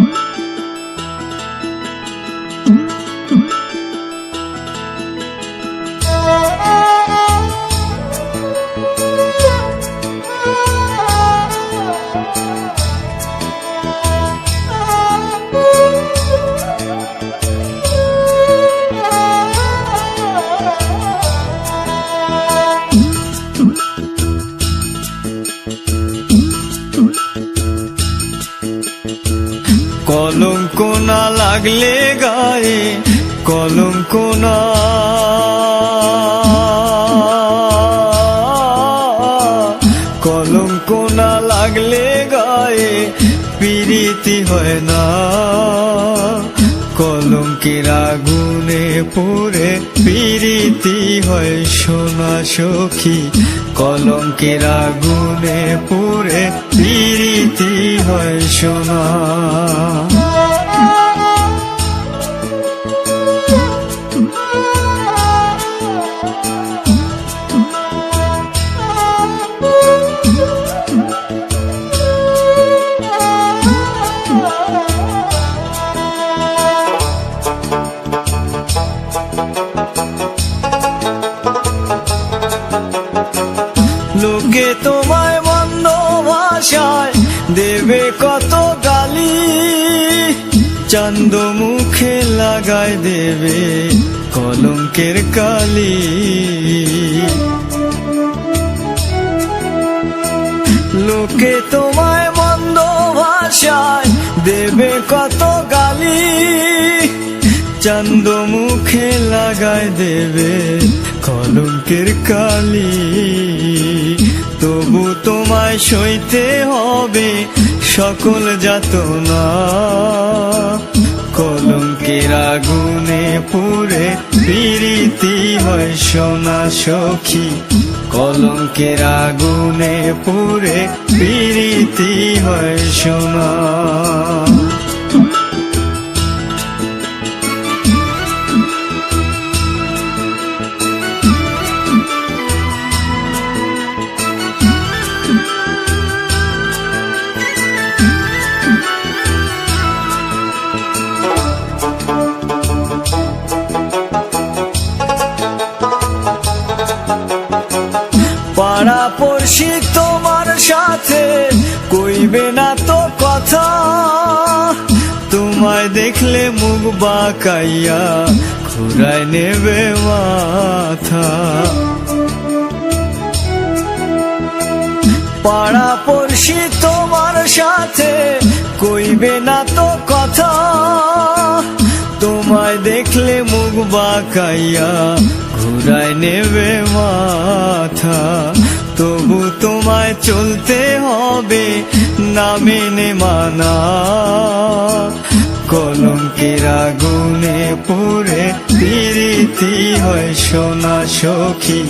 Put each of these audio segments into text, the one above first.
muito কলঙ্ক না লাগলে গায়ে কলঙ্ক না। কলঙ্ক না লাগলে গায়ে পিরিতি হয় না। কলঙ্কের আগুনে পড়ে পিরিতি হয় সোনা সখী। কলঙ্কের আগুনে পড়ে পিরিতি হয় সোনা। লোকে তোমায় মন্দ ভাষায় দেবে কত গালি। চান্দ মুখে লাগায় দেবে কলঙ্কের কালি। লোকে তোমায় মন্দ ভাষায় দেবে কত গালি। চন্দ মুখে লাগায় দেবে কলঙ্কের কালি, তবু তোমায় সইতে হবে সকল যাতনা। কলঙ্কের আগুনে পুরে পিরিতি হয় সোনা সখী। কলঙ্কের আগুনে পুরে পিরিতি হয় সোনা। পড়শি তোমার সাথে কইবে না তো কথা। তোমায় দেখলে মুখ বাকাইয়া ঘুরায় নেবে মাথা। পাড়া পড়শি তোমার সাথে কইবে না তো কথা। তোমায় দেখলে মুখ বাকাইয়া ঘুরায় নেবে মাথা। তবু তোমায় চলতে হবে না মেনে মানা। কলঙ্কের আগুনে পড়ে পিরিতি হয় সোনা সখী।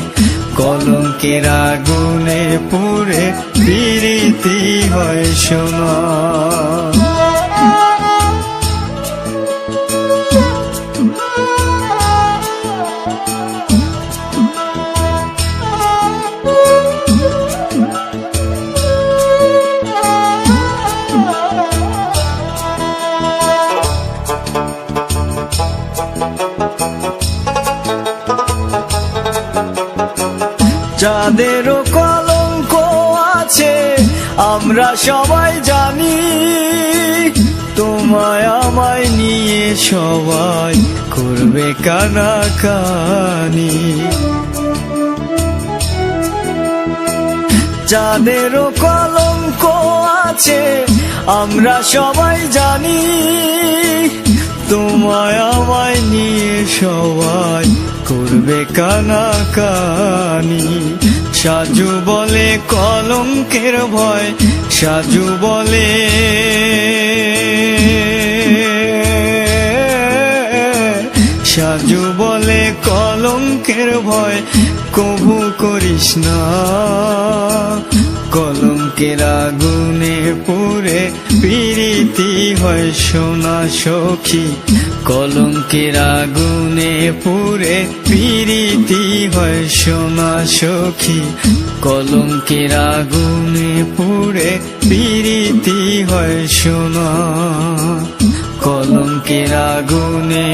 কলঙ্কের আগুনে পড়ে পিরিতি হয় সোনা। আমরা সবাই জানি, তোমায় আমায় নিয়ে সবাই করবে কানাকানি। যাদেরও কলঙ্ক আছে, আমরা সবাই জানি, তোমায় আমায় নিয়ে সবাই কানাকানি। সাজু বলে কলঙ্কের ভয়, সাজু বলে। সাজু বলে কলঙ্কের ভয়, কবু করিস না। কলঙ্কের আগুনে পুরে পিরিতি হয় সোনা সখী। কলঙ্কের আগুনে পুরে পিরিতি হয় সোমা সখী। কলঙ্কের আগুনে পুরে পিরিতি হয় সোনা কলঙ্কের আগুনে